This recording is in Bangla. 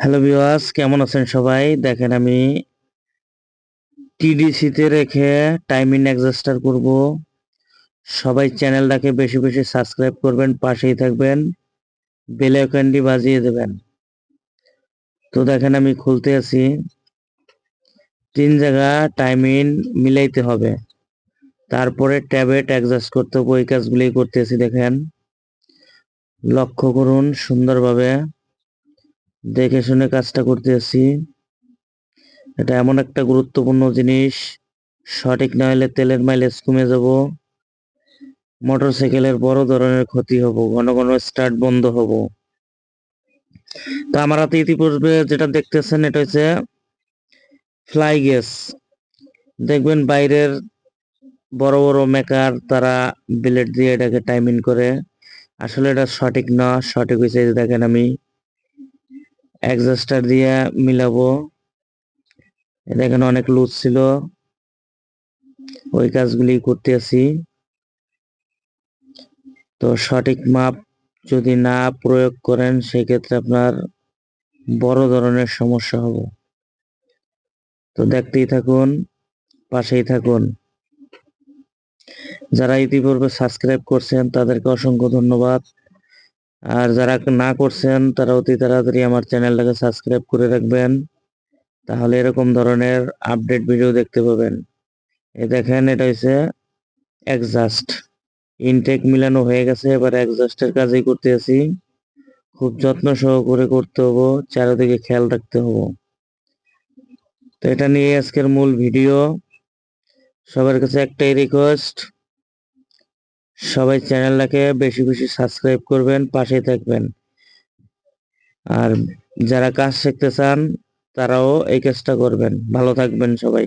হ্যালো ভিউয়ার্স কেমন আছেন সবাই? দেখেন আমি টিডিসিতে রেখে টাইমিং অ্যাডজাস্টার করব। সবাই চ্যানেলটাকে বেশি বেশি সাবস্ক্রাইব করবেন, পাশেই থাকবেন বেল আইকনটি বাজিয়ে দেবেন। তো দেখেন আমি খুলতে আছি। তিন জায়গা টাইমিং মিলাইতে হবে। তারপরে ট্যাবেট অ্যাডজাস্ট করতে হবে, ওই কাজগুলি করতেছি দেখেন। লক্ষ্য করুন সুন্দরভাবে। দেখে শুনে কাজটা করতেছি এটা এমন একটা গুরুত্বপূর্ণ জিনিস। সঠিক না হলে তেলের মাইলেজ কমে যাব। মোটরসাইকেলের বড় ধরনের ক্ষতি হব, ঘন ঘন স্টার্ট বন্ধ হব। তো আমার হাতে ইতিপূর্বে যেটা দেখতেছেন, এটা হচ্ছে ফ্লাই গ্যাস। দেখবেন বাইরের বড় বড় মেকার তারা বিলেট দিয়ে এটাকে টাইমিং করে। আসলে এটা সঠিক না, সঠিক হয়েছে দেখেন আমি। অ্যাডজাস্টার দিয়ে মিলাবো। দেখেন অনেক লুজ ছিল। ওই কাজগুলি করতে আছি। তো সঠিক মাপ যদি না প্রয়োগ করেন, সেক্ষেত্রে আপনার বড় ধরনের সমস্যা হবে। তো দেখতেই থাকুন, পাশেই থাকুন। যারা ইতিপূর্বে সাবস্ক্রাইব করছেন, তাদেরকে অসংখ্য ধন্যবাদ। আর যারা না করছেন, তারা অতি তাড়াতাড়ি আমার চ্যানেলটাকে সাবস্ক্রাইব করে রাখবেন। তাহলে এরকম ধরনের আপডেট ভিডিও দেখতে পাবেন। এ দেখেন, এটা হচ্ছে এক্সাস্ট ইনটেক মিলানো হয়ে গেছে, এবার এক্সাস্টের কাজই করতে আছি। খুব যত্ন সহকারে করতে হব, চারিদিকে খেয়াল রাখতে হব। তো এটা নিয়ে আজকের মূল ভিডিও। সবার কাছে একটাই রিকোয়েস্ট সবাই চ্যানেলটাকে বেশি বেশি সাবস্ক্রাইব করবেন পাশে থাকবেন। আর যারা কাজ শিখতে চান, তারাও এই কাজটা করবেন। ভালো থাকবেন সবাই।